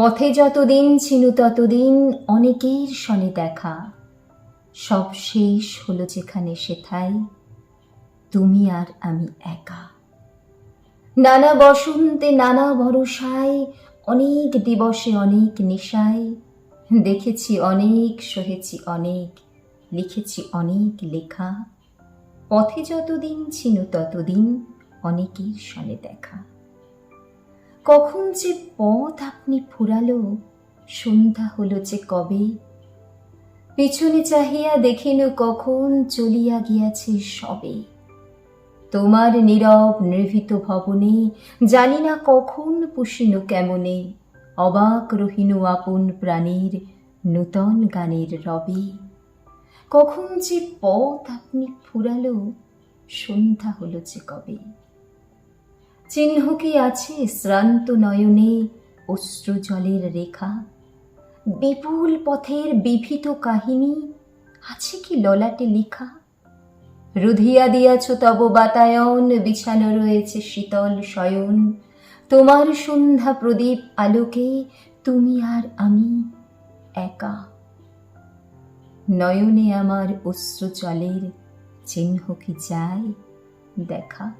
পথে যতদিন ছিল ততদিন অনেকের সনে দেখা। সব শেষ হলো যেখানে সেথায়, তুমি আর আমি একা। নানা বসন্তে নানা ভরসায়, অনেক দিবসে অনেক নেশায়, দেখেছি অনেক, সহেছি অনেক, লিখেছি অনেক লেখা। পথে যতদিন ছিল ততদিন অনেকের সনে দেখা। কখন যে পথ আপনি ফুরালো, সন্ধ্যা হলো যে কবে? পিছনে চাহিয়া দেখিনু কখন চলিয়া গিয়াছে সবে। তোমার নীরব নির্ভীত ভবনে জানি না কখন পুষিনু কেমনে, অবাক রহিনু আপন প্রাণীর নূতন গানের রবে। কখন যে পথ আপনি ফুরালো, সন্ধ্যা হলো যে কবে? চিহ্ন কি আছে শ্রান্ত নয়নে অশ্রু জলের রেখা? বিপুল পথের বিভীত কাহিনী আছে কি ললাটে লিখা? রুধিয়া দিয়াছ তব বাতায়ন, বিছানো রয়েছে শীতল শয়ন। তোমার সন্ধ্যা প্রদীপ আলোকে তুমি আর আমি একা। নয়নে আমার অশ্রু জলের চিহ্ন কি যায় দেখা?